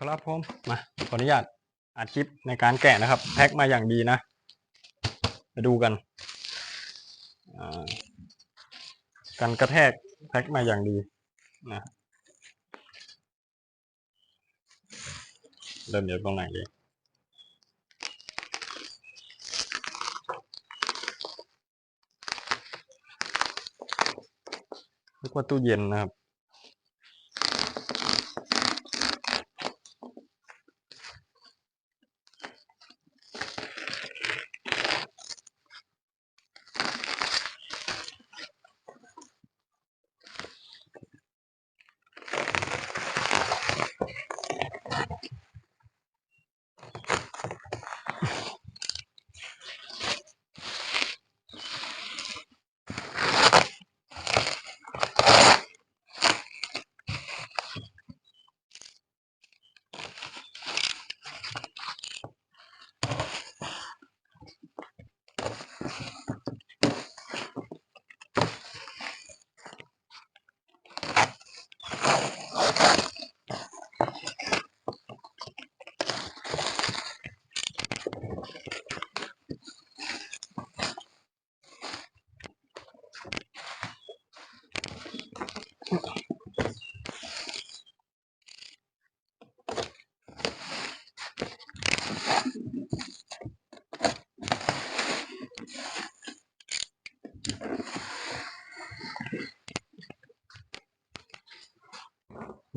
ครับผมมาขออนุญาตอัดคลิปในการแกะนะครับ แพ็คมาอย่างดีนะมาดูกันอ่ากันกระแทกแพ็คมาอย่างดีนะเริ่มจากตรงไหนดีนึกว่าตู้เย็นนะครับ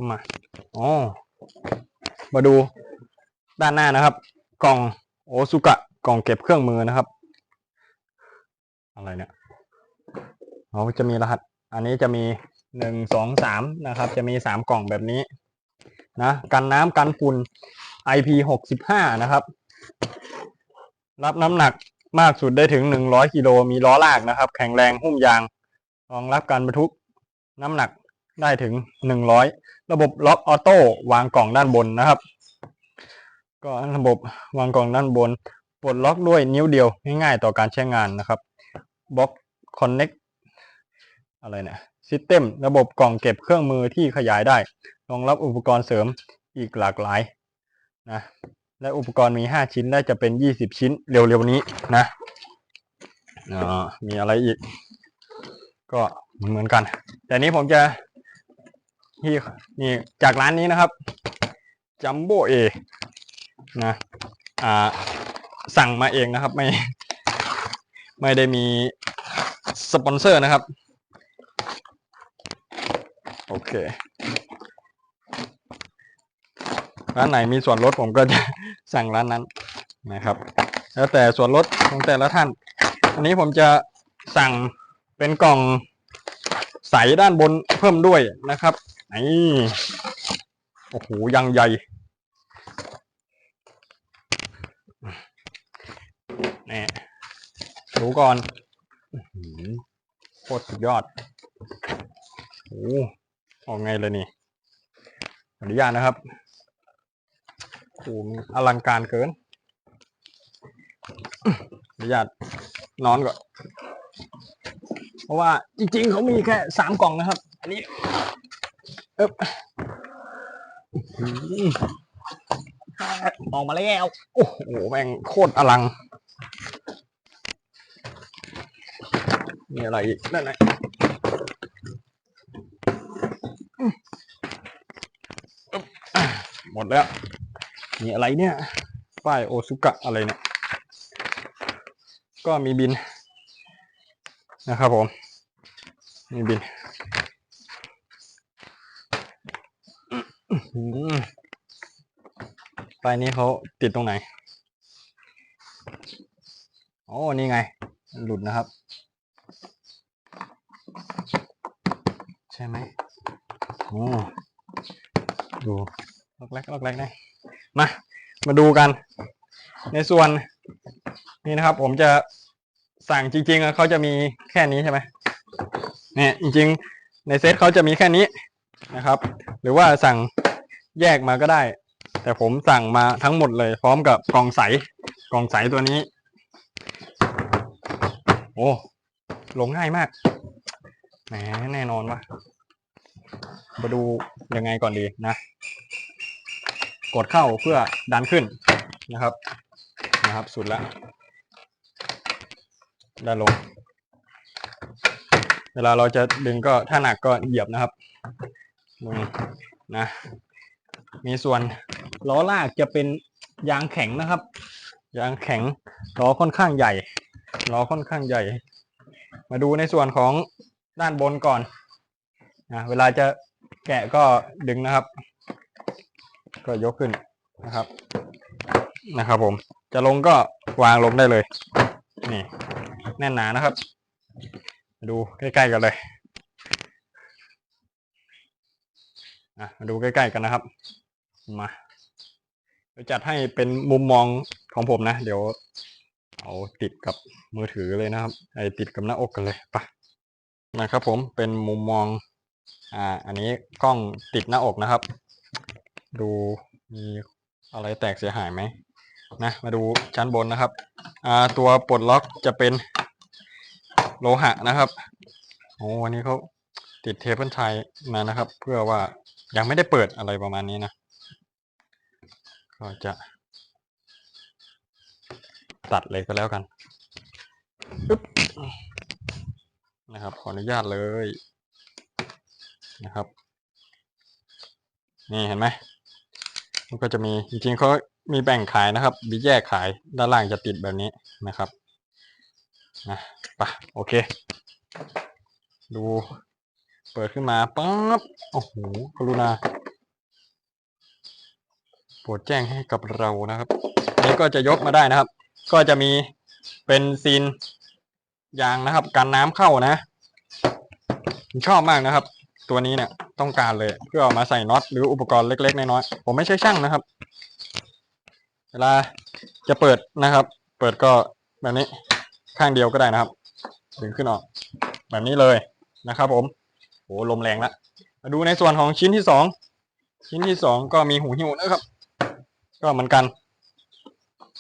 มาอ๋อมาดูด้านหน้านะครับ กล่องโอซุกะกล่องเก็บเครื่องมือนะครับ อะไรเนี่ยเขาจะมีรหัส อันนี้จะมี หนึ่งสองสามนะครับ จะมีสามกล่องแบบนี้นะกันน้ำกันฝุ่น IP หกสิบห้านะครับ รับน้ำหนักมากสุดได้ถึงหนึ่งร้อยกิโลมีล้อลากนะครับ แข็งแรงหุ้มยางรองรับการบรรทุกน้ำหนักได้ถึงหนึ่งร้อยระบบล็อกออโต้วางกล่องด้านบนนะครับ ก็ระบบวางกล่องด้านบนปลดล็อกด้วยนิ้วเดียวง่ายๆต่อการใช้งานนะครับบล็อกคอนเน็กอะไรเนี่ย ซิสเต็มระบบกล่องเก็บเครื่องมือที่ขยายได้ รองรับอุปกรณ์เสริมอีกหลากหลายนะและอุปกรณ์มี 5 ชิ้นได้จะเป็น 20 ชิ้นเร็วๆนี้นะมีอะไรอีก ก็เหมือนกัน แต่นี้ผมจะที่นี่จากร้านนี้นะครับจัมโบเอนะอ่าสั่งมาเองนะครับ ไม่ ไม่ได้มีสปอนเซอร์นะครับ โอเค ร้านไหนมีส่วนลดผมก็จะสั่งร้านนั้นนะครับ แล้วแต่ส่วนลดของแต่ละท่าน อันนี้ผมจะสั่งเป็นกล่องใสด้านบนเพิ่มด้วยนะครับนี่โอ้โหยังใหญ่นี่ดูก่อนโคตรสุดยอดโอ้ ออกไงเลยนี่อนุญาตนะครับโอ้โหมันอลังการเกินอนุญาตนอนก่อน เพราะว่าจริงๆเขามีแค่สามกล่องนะครับ อันนี้เอ๊บออกมาแล้ว โอ้โห แม่งโคตรอลัง มีอะไรอีก นั่นไหนอืมอึ๊บอะหมด แล้ว มีอะไรเนี่ย ป้ายโอซุกะอะไรเนี่ย ก็มีบินนะครับผม มีบินปลายนี้เขาติดตรงไหน โอ้ นี่ไง หลุดนะครับ ใช่ไหมโอ้ดู ล็อกแรกล็อกแรกได้มามาดูกัน ในส่วนนี่นะครับ ผมจะสั่งจริงๆเขาจะมีแค่นี้ใช่ไหมเนี่ยจริง ๆ ในเซตเขาจะมีแค่นี้นะครับ หรือว่าสั่งแยกมาก็ได้ แต่ผมสั่งมาทั้งหมดเลย พร้อมกับกล่องใสกล่องใสตัวนี้ โอ้ลงง่ายมากแหมแน่นอนว่ะมาดูยังไงก่อนดีนะ กดเข้าเพื่อดันขึ้นนะครับนะครับ สุดแล้วดันลง เวลาเราจะดึงก็ถ้าหนักก็เหยียบนะครับลงนะ มีส่วนล้อลากจะเป็นยางแข็งนะครับยางแข็งล้อค่อนข้างใหญ่ล้อค่อนข้างใหญ่ มาดูในส่วนของด้านบนก่อนนะเวลาจะแกะก็ดึงนะครับ ก็ยกขึ้นนะครับ นะครับ ผม จะลงก็วางลงได้เลย นี่ แน่นหนานะครับ ดูใกล้ๆกันเลยมาดูใกล้ๆกันนะครับ มาเดี๋ยวจัดให้เป็นมุมมองของผมนะ เดี๋ยวเอาติดกับมือถือเลยนะครับ ไอติดกับหน้าอกกันเลยไปะนะครับผมเป็นมุมมอง อ่า อันนี้กล้องติดหน้าอกนะครับ ดูมีอะไรแตกเสียหายไหมนะมาดูชั้นบนนะครับอ่าตัวปลดล็อกจะเป็นโลหะนะครับโอ้อันนี้เขาติดเทปเปิลไทยมานะครับ เพื่อว่ายังไม่ได้เปิดอะไรประมาณนี้นะก็จะตัดเลยก็แล้วกันนะครับ ขออนุญาตเลยนะครับ นี่เห็นไหม มันก็จะมีจริงๆเขามีแบ่งขายนะครับ มีแยกขายด้านล่างจะติดแบบนี้นะครับนะไปะโอเค ดู เปิดขึ้นมาปั๊บโอ้โหกรุณาโปรดแจ้งให้กับเรานะครับนี้ก็จะยกมาได้นะครับ ก็จะมีเป็นซีนยางนะครับ กันน้ำเข้านะชอบมากนะครับ ตัวนี้เนี่ยต้องการเลยเพื่อเอามาใส่น็อตหรืออุปกรณ์เล็ก ๆ น้อยๆผมไม่ใช่ช่างนะครับ เวลาจะเปิดนะครับ เปิดก็แบบนี้ข้างเดียวก็ได้นะครับดึงขึ้นออก แบบนี้เลยนะครับ ผมโหลมแรงละมาดูในส่วนของชิ้นที่สองชิ้นที่สองก็มีหูหิ้วนะครับ ก็เหมือนกัน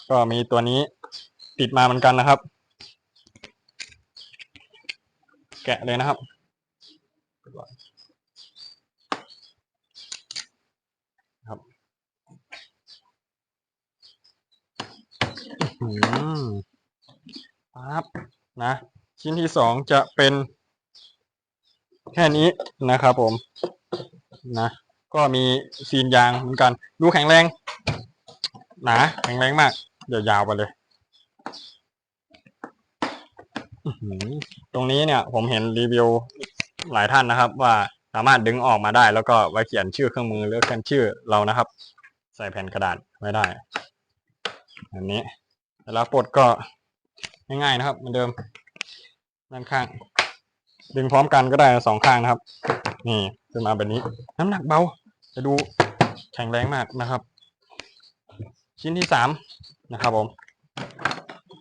ก็มีตัวนี้ติดมาเหมือนกันนะครับ แกะเลยนะครับครับ อืมปั๊บนะ ชิ้นที่สองจะเป็นแค่นี้นะครับผม นะ ก็มีซีนยางเหมือนกัน ดูแข็งแรง หนาแข็งแรงมากเดี๋ยวยาวไปเลยอื้อหือตรงนี้เนี่ย ผมเห็นรีวิวหลายท่านนะครับ ว่าสามารถดึงออกมาได้ แล้วก็ไว้เขียนชื่อเครื่องมือหรือเขียนชื่อเรานะครับ ใส่แผ่นกระดาษไว้ได้แบบนี้ เวลาปลดก็ง่ายๆนะครับ เหมือนเดิมด้านข้าง ดึงพร้อมกันก็ได้สองข้างนะครับ นี่ขึ้นมาแบบนี้ น้ำหนักเบา จะดูแข็งแรงมากนะครับ ชิ้นที่สามนะครับผม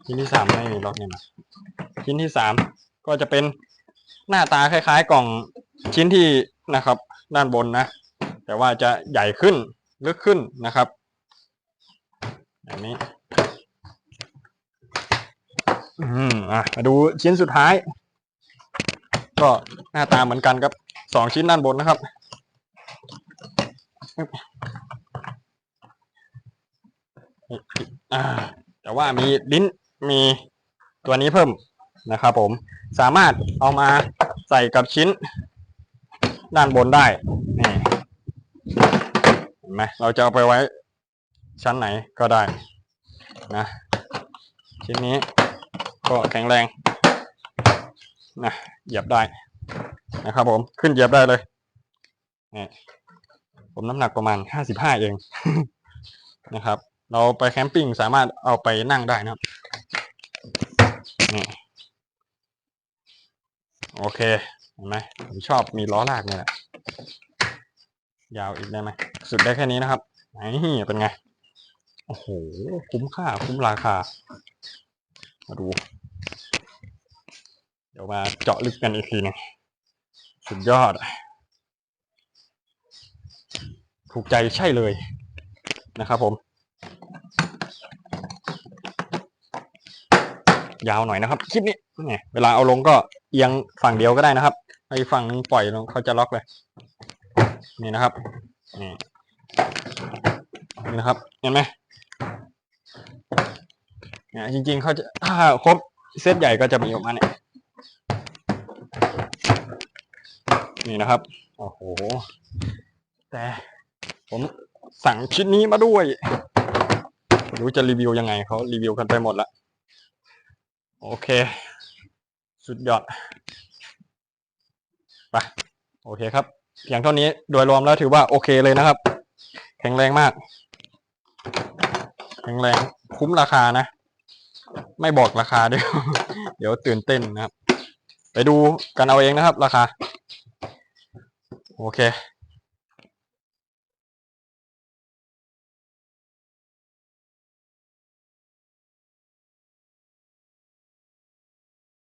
ชิ้นที่สามไม่มีล็อกเนี่ยนะชิ้นที่สามก็จะเป็นหน้าตาคล้ายๆ กล่องชิ้นที่นะครับ ด้านบนนะ แต่ว่าจะใหญ่ขึ้นลึกขึ้นนะครับแบบนี้ อืมอะมาดูชิ้นสุดท้าย ก็หน้าตาเหมือนกันครับสองชิ้นด้านบนนะครับ อ่า แต่ว่ามีลิ้นมีตัวนี้เพิ่มนะครับผมสามารถเอามาใส่กับชิ้น ด้านบนได้นี่เห็นไหมเราจะเอาไปไว้ชั้นไหนก็ได้นะชิ้นนี้ ก็แข็งแรงนะเหยียบได้นะครับผมขึ้นเหยียบได้เลยนี่ผมน้ำหนักประมาณห้าสิบห้าเองนะครับ เราไปแคมปิ้งสามารถเอาไปนั่งได้นะครับนี่โอเคเห็นไหมผมชอบมีล้อลากเนี่ยแหละยาวอีกได้ไหมสุดได้แค่นี้นะครับนี่เป็นไง โอ้โห คุ้มค่า คุ้มราคา มาดู ดี๋ยวมาเจาะลึกกันอีกทีหนึงสุดยอด ถูกใจใช่เลยนะครับผม ยาวหน่อยนะครับคลิปนี้เนี่ยเวลาเอาลงก็เอียงฝั่งเดียวก็ได้นะครับไอ้ฝั่งนึงปล่อยลงเขาจะล็อกเลย นี่นะครับนี่นี่นะครับเห็นไหมเนี่ยจริงๆเขาจะถ้าครบเซตใหญ่ก็จะมีออกมาเนี่ย นี่นะครับ โอ้โห แต่ผมสั่งชิ้นนี้มาด้วยไม่รู้จะรีวิวยังไงเขารีวิวกันไปหมดละโอเค สุดยอดไปโอเคครับเพียงเท่านี้โดยรวมแล้วถือว่าโอเคเลยนะครับ แข็งแรงมาก แข็งแรงคุ้มราคานะ ไม่บอกราคาเดี๋ยวเดี๋ยวตื่นเต้นนะครับ ไปดูกันเอาเองนะครับ ราคา โอเค